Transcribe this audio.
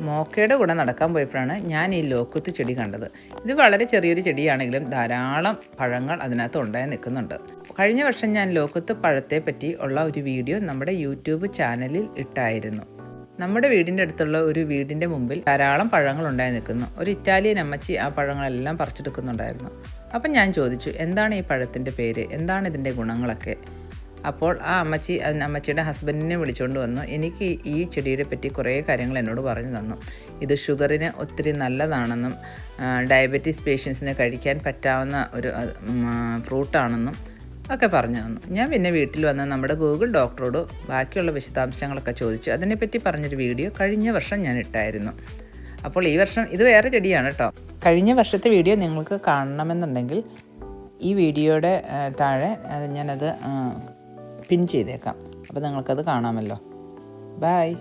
മോക്കയുടെ കൂടെ നടക്കാൻ പോയപ്പോഴാണ് ഞാൻ ഈ ലോക്കുത്ത് ചെടി കണ്ടത്. ഇത് വളരെ ചെറിയൊരു ചെടിയാണെങ്കിലും ധാരാളം പഴങ്ങൾ അതിനകത്ത് ഉണ്ടായി നിൽക്കുന്നുണ്ട്. കഴിഞ്ഞ വർഷം ഞാൻ ലോക്കുത്ത് പഴത്തെ പറ്റി ഉള്ള ഒരു വീഡിയോ നമ്മുടെ യൂട്യൂബ് ചാനലിൽ ഇട്ടായിരുന്നു. നമ്മുടെ വീടിന്റെ അടുത്തുള്ള ഒരു വീടിന്റെ മുമ്പിൽ ധാരാളം പഴങ്ങൾ ഉണ്ടായി നിൽക്കുന്നു. ഒരു ഇറ്റാലിയൻ അമ്മച്ചി ആ പഴങ്ങളെല്ലാം പറിച്ചെടുക്കുന്നുണ്ടായിരുന്നു. അപ്പം ഞാൻ ചോദിച്ചു എന്താണ് ഈ പഴത്തിന്റെ പേര്? എന്താണ് ഇതിന്റെ ഗുണങ്ങളൊക്കെ? അപ്പോൾ ആ അമ്മച്ചി അമ്മച്ചിയുടെ ഹസ്ബൻഡിനെ വിളിച്ചുകൊണ്ട് വന്നു. എനിക്ക് ഈ ചെടിയെ പറ്റി കുറേ കാര്യങ്ങൾ എന്നോട് പറഞ്ഞു തന്നു. ഇത് ഷുഗറിന് ഒത്തിരി നല്ലതാണെന്നും ഡയബറ്റീസ് പേഷ്യൻസിന് കഴിക്കാൻ പറ്റാവുന്ന ഒരു ഫ്രൂട്ടാണെന്നും ഒക്കെ പറഞ്ഞു തന്നു. ഞാൻ പിന്നെ വീട്ടിൽ വന്ന് നമ്മുടെ ഗൂഗിൾ ഡോക്ടറോട് ബാക്കിയുള്ള വിശദാംശങ്ങളൊക്കെ ചോദിച്ചു. അതിനെപ്പറ്റി പറഞ്ഞൊരു വീഡിയോ കഴിഞ്ഞ വർഷം ഞാൻ ഇട്ടായിരുന്നു. അപ്പോൾ ഈ വർഷം ഇത് വേറെ ചെടിയാണ് കേട്ടോ. കഴിഞ്ഞ വർഷത്തെ വീഡിയോ നിങ്ങൾക്ക് കാണണമെന്നുണ്ടെങ്കിൽ ഈ വീഡിയോയുടെ താഴെ ഞാനത് പിൻ ചെയ്തേക്കാം. അപ്പോൾ നിങ്ങൾക്കത് കാണാമല്ലോ. ബായ്